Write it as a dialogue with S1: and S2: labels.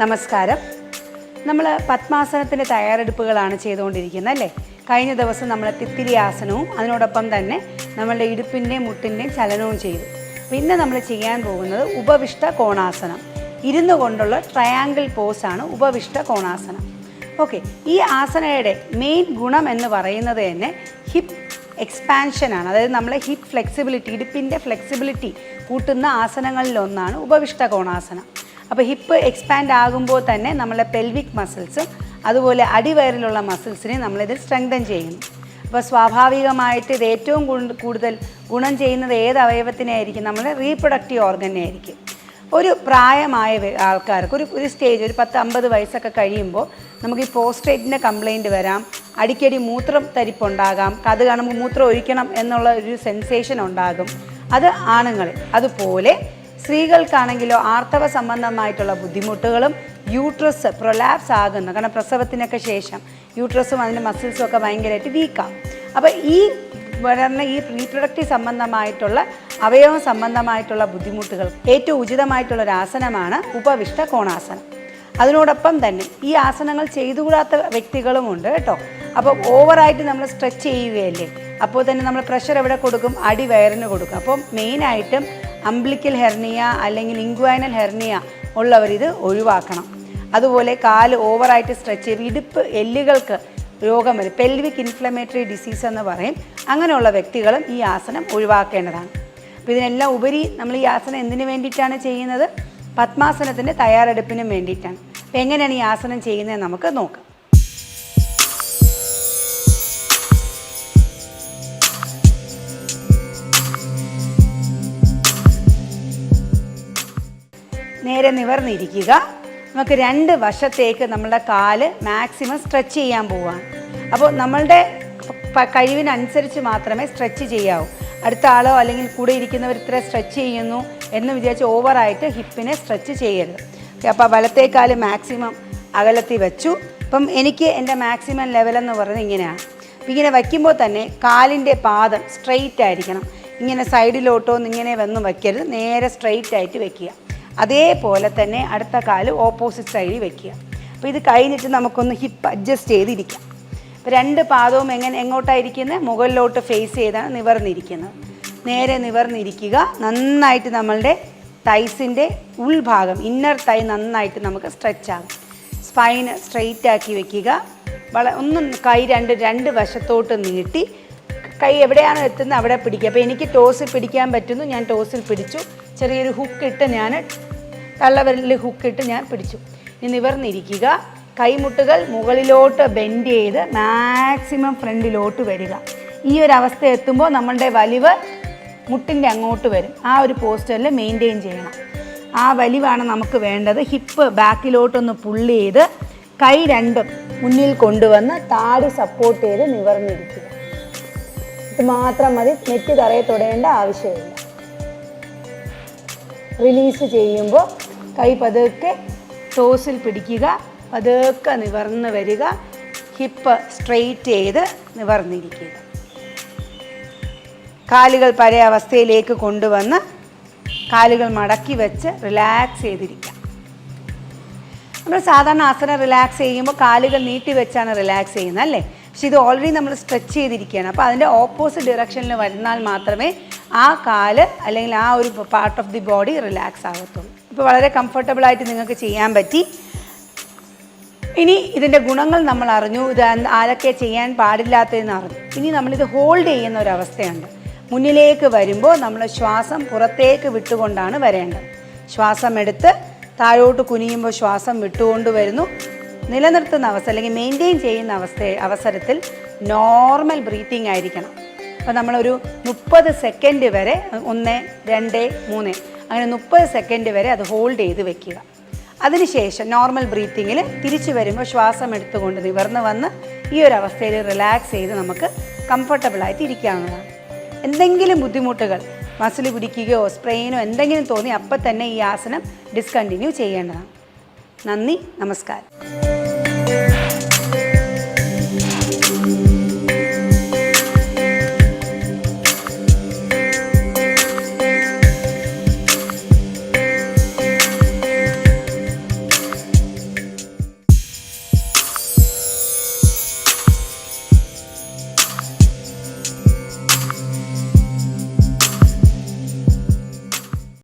S1: നമസ്കാരം. നമ്മൾ പത്മാസനത്തിന്റെ തയ്യാറെടുപ്പുകളാണ് ചെയ്തുകൊണ്ടിരിക്കുന്നത് അല്ലേ? കഴിഞ്ഞ ദിവസം നമ്മൾ തിത്തിരി ആസനവും അതിനോടൊപ്പം തന്നെ നമ്മളുടെ ഇടുപ്പിന്റെയും മുട്ടിന്റെയും ചലനവും ചെയ്തു. പിന്നെ നമ്മൾ ചെയ്യാൻ പോകുന്നത് ഉപവിഷ്ട കോണാസനം. ഇരുന്നു കൊണ്ടുള്ള ട്രയാങ്കിൾ പോസാണ് ഉപവിഷ്ട കോണാസനം. ഓക്കെ ഈ ആസനയുടെ മെയിൻ ഗുണം എന്ന് പറയുന്നത് തന്നെ ഹിപ്പ് എക്സ്പാൻഷനാണ് അതായത് നമ്മളെ ഹിപ്പ് ഫ്ലെക്സിബിലിറ്റി ഇടുപ്പിന്റെ ഫ്ലെക്സിബിലിറ്റി കൂട്ടുന്ന ആസനങ്ങളിലൊന്നാണ് ഉപവിഷ്ട കോണാസനം. അപ്പോൾ ഹിപ്പ് എക്സ്പാൻഡ് ആകുമ്പോൾ തന്നെ നമ്മളെ പെൽവിക് മസിൽസും അതുപോലെ അടിവയറിലുള്ള മസിൽസിനെ നമ്മളിത് സ്ട്രെങ്തൻ ചെയ്യുന്നു അപ്പോൾ സ്വാഭാവികമായിട്ട് ഇത് ഏറ്റവും കൂടുതൽ ഗുണം ചെയ്യുന്നത് ഏത് അവയവത്തിനെ ആയിരിക്കും നമ്മുടെ റീപ്രൊഡക്റ്റീവ് ഓർഗനെ ആയിരിക്കും. ഒരു പ്രായമായ ആൾക്കാർക്ക് ഒരു ഒരു സ്റ്റേജ് ഒരു പത്ത് അമ്പത് വയസ്സൊക്കെ കഴിയുമ്പോൾ നമുക്ക് ഈ പോസ്ട്രേറ്റിന്റെ കംപ്ലൈന്റ് വരാം. അടിക്കടി മൂത്രം തരിപ്പുണ്ടാകാം. അത് കാണുമ്പോൾ മൂത്രം ഒഴിക്കണം എന്നുള്ള ഒരു സെൻസേഷൻ ഉണ്ടാകും. അത് ആണുങ്ങളിൽ അതുപോലെ സ്ത്രീകൾക്കാണെങ്കിലോ ആർത്തവ സംബന്ധമായിട്ടുള്ള ബുദ്ധിമുട്ടുകളും യൂട്രസ് പ്രൊലാപ്സ് ആകുന്നു. കാരണം പ്രസവത്തിനൊക്കെ ശേഷം യൂട്രസും അതിന്റെ മസിൽസും ഒക്കെ ഭയങ്കരമായിട്ട് വീക്കാവും അപ്പോൾ ഈ വരുന്ന ഈ റീപ്രൊഡക്റ്റീവ് സംബന്ധമായിട്ടുള്ള അവയവ സംബന്ധമായിട്ടുള്ള ബുദ്ധിമുട്ടുകൾ ഏറ്റവും ഉചിതമായിട്ടുള്ള ഒരു ആസനമാണ് ഉപവിഷ്ട കോണാസനം. അതിനോടൊപ്പം തന്നെ ഈ ആസനങ്ങൾ ചെയ്തുകൂടാത്ത വ്യക്തികളുമുണ്ട് കേട്ടോ. അപ്പോൾ ഓവറായിട്ട് നമ്മൾ സ്ട്രെച്ച് ചെയ്യുകയല്ലേ? അപ്പോൾ തന്നെ നമ്മൾ പ്രഷർ എവിടെ കൊടുക്കും? അടി വയറിന് കൊടുക്കും. അപ്പോൾ മെയിനായിട്ടും അംബ്ലിക്കൽ ഹെർണിയ അല്ലെങ്കിൽ ഇൻഗ്വൈനൽ ഹെർണിയ ഉള്ളവർ ഇത് ഒഴിവാക്കണം. അതുപോലെ കാൽ ഓവറായിട്ട് സ്ട്രെച്ച് ചെയ്ത് ഇടുപ്പ് എല്ലുകൾക്ക് രോഗം വരും. പെൽവിക് ഇൻഫ്ലമേറ്ററി ഡിസീസ് എന്ന് പറയും. അങ്ങനെയുള്ള വ്യക്തികളും ഈ ആസനം ഒഴിവാക്കേണ്ടതാണ്. അപ്പോൾ ഇതിനെല്ലാം ഉപരി നമ്മൾ ഈ ആസനം എന്തിനു വേണ്ടിയിട്ടാണ് ചെയ്യുന്നത്? പത്മാസനത്തിന്റെ തയ്യാറെടുപ്പിനും വേണ്ടിയിട്ടാണ്. അപ്പോൾ എങ്ങനെയാണ് ഈ ആസനം ചെയ്യുന്നത് നമുക്ക് നോക്കാം. നേരെ നിവർന്നിരിക്കുക. നമുക്ക് രണ്ട് വശത്തേക്ക് നമ്മളുടെ കാൽ മാക്സിമം സ്ട്രെച്ച് ചെയ്യാൻ പോവുകയാണ് അപ്പോൾ നമ്മളുടെ കഴിവിനനുസരിച്ച് മാത്രമേ സ്ട്രെച്ച് ചെയ്യാവൂ. അടുത്ത ആളോ അല്ലെങ്കിൽ കൂടെ ഇരിക്കുന്നവർ ഇത്ര സ്ട്രെച്ച് ചെയ്യുന്നു എന്ന് വിചാരിച്ച് ഓവറായിട്ട് ഹിപ്പിനെ സ്ട്രെച്ച് ചെയ്യരുത്. അപ്പോൾ വലത്തേക്കാൽ മാക്സിമം അകലത്തി വെച്ചു. അപ്പം എനിക്ക് എന്റെ മാക്സിമം ലെവലെന്ന് പറയുന്നത് ഇങ്ങനെയാണ് അപ്പം ഇങ്ങനെ വയ്ക്കുമ്പോൾ തന്നെ കാലിന്റെ പാദം സ്ട്രെയിറ്റ് ആയിരിക്കണം. ഇങ്ങനെ സൈഡിലോട്ടോ ഇങ്ങനെ വന്നും വയ്ക്കരുത്. നേരെ സ്ട്രെയിറ്റ് ആയിട്ട് വെക്കുക അതേപോലെ തന്നെ അടുത്ത കാൽ ഓപ്പോസിറ്റ് സൈഡിൽ വെക്കുക. അപ്പോൾ ഇത് കഴിഞ്ഞിട്ട് നമുക്കൊന്ന് ഹിപ്പ് അഡ്ജസ്റ്റ് ചെയ്തിരിക്കാം. അപ്പോൾ രണ്ട് പാദവും എങ്ങനെ എങ്ങോട്ടായിരിക്കുന്നത് മുകളിലോട്ട് ഫേസ് ചെയ്താണ് നിവർന്നിരിക്കുന്നത്. നേരെ നിവർന്നിരിക്കുക. നന്നായിട്ട് നമ്മളുടെ തൈസിന്റെ ഉൾഭാഗം ഇന്നർ തൈ നന്നായിട്ട് നമുക്ക് സ്ട്രെച്ച് ആകും. സ്പൈന് സ്ട്രെയിറ്റ് ആക്കി വെക്കുക. വള ഒന്നും കൈ രണ്ട് രണ്ട് വശത്തോട്ട് നീട്ടി. കൈ എവിടെയാണോ എത്തുന്നത്? അവിടെ പിടിക്കുക. അപ്പോൾ എനിക്ക് ടോസിൽ പിടിക്കാൻ പറ്റുന്നു. ഞാൻ ടോസിൽ പിടിച്ചു. ചെറിയൊരു ഹുക്ക് ഇട്ട് ഞാൻ തള്ളവിരലിൽ ഹുക്കിട്ട് ഞാൻ പിടിച്ചു. ഇനി നിവർന്നിരിക്കുക. കൈമുട്ടുകൾ മുകളിലോട്ട് ബെൻഡ് ചെയ്ത് മാക്സിമം ഫ്രണ്ടിലോട്ട് വരിക. ഈ ഒരു അവസ്ഥ എത്തുമ്പോൾ നമ്മളുടെ വലിവ് മുട്ടിന്റെ അങ്ങോട്ട് വരും. ആ ഒരു പോസ്റ്ററിൽ മെയിന്റെയിൻ ചെയ്യണം. ആ വലിവാണ് നമുക്ക് വേണ്ടത്. ഹിപ്പ് ബാക്കിലോട്ടൊന്ന് പുള്ളി ചെയ്ത് കൈ രണ്ടും മുന്നിൽ കൊണ്ടുവന്ന് താടി സപ്പോർട്ട് ചെയ്ത് നിവർന്നിരിക്കുക. ഇത് മാത്രം മതി. നെറ്റ് തറയെ തൊടേണ്ട ആവശ്യമില്ല. റിലീസ് ചെയ്യുമ്പോൾ കൈ പതുക്കെ ടോസിൽ പിടിക്കുക പതുക്കെ നിവർന്ന് വരിക ഹിപ്പ് സ്ട്രെയിറ്റ് ചെയ്ത് നിവർന്നിരിക്കുക. കാലുകൾ പഴയ അവസ്ഥയിലേക്ക് കൊണ്ടുവന്ന് കാലുകൾ മടക്കി വെച്ച് റിലാക്സ് ചെയ്തിരിക്കുക. നമ്മൾ സാധാരണ ആസനം റിലാക്സ് ചെയ്യുമ്പോൾ കാലുകൾ നീട്ടി വെച്ചാണ് റിലാക്സ് ചെയ്യുന്നത് അല്ലേ? പക്ഷെ ഇത് ഓൾറെഡി നമ്മൾ സ്ട്രെച്ച് ചെയ്തിരിക്കുകയാണ്. അപ്പോൾ അതിന്റെ ഓപ്പോസിറ്റ് ഡിറക്ഷനിൽ വരുന്നാൽ മാത്രമേ ആ കാൽ അല്ലെങ്കിൽ ആ ഒരു part of the body relax ആകത്തുള്ളൂ. ഇപ്പോൾ വളരെ കംഫർട്ടബിൾ ആയിട്ട് നിങ്ങൾക്ക് ചെയ്യാൻ പറ്റി. ഇനി ഇതിന്റെ ഗുണങ്ങൾ നമ്മൾ അറിഞ്ഞു. ഇത് ആരൊക്കെ ചെയ്യാൻ പാടില്ലാത്തതെന്ന് അറിഞ്ഞു. ഇനി നമ്മളിത് ഹോൾഡ് ചെയ്യുന്ന ഒരു അവസ്ഥയുണ്ട്. മുന്നിലേക്ക് വരുമ്പോൾ നമ്മൾ ശ്വാസം പുറത്തേക്ക് വിട്ടുകൊണ്ടാണ് വരേണ്ടത്. ശ്വാസം എടുത്ത് താഴോട്ട് കുനിയുമ്പോൾ ശ്വാസം വിട്ടുകൊണ്ട് വരുന്നു. നിലനിർത്തുന്ന അവസ്ഥ അല്ലെങ്കിൽ മെയിന്റെയിൻ ചെയ്യുന്ന അവസ്ഥ അവസരത്തിൽ നോർമൽ ബ്രീത്തിങ് ആയിരിക്കണം. അപ്പോൾ നമ്മളൊരു മുപ്പത് സെക്കൻഡ് വരെ ഒന്ന് രണ്ട് മൂന്ന് അങ്ങനെ മുപ്പത് സെക്കൻഡ് വരെ അത് ഹോൾഡ് ചെയ്ത് വെക്കുക. അതിനുശേഷം നോർമൽ ബ്രീത്തിങ്ങിൽ തിരിച്ചു വരുമ്പോൾ ശ്വാസം എടുത്തുകൊണ്ട് നിവർന്ന് വന്ന് ഈ ഒരു അവസ്ഥയിൽ റിലാക്സ് ചെയ്ത് നമുക്ക് കംഫർട്ടബിളായിട്ട് ഇരിക്കാവുന്നതാണ്. എന്തെങ്കിലും ബുദ്ധിമുട്ടുകൾ മസിൽ പിടിക്കുകയോ സ്പ്രെയിനോ എന്തെങ്കിലും തോന്നി അപ്പം തന്നെ ഈ ആസനം ഡിസ്കണ്ടിന്യൂ ചെയ്യേണ്ടതാണ്. നന്ദി നമസ്കാരം.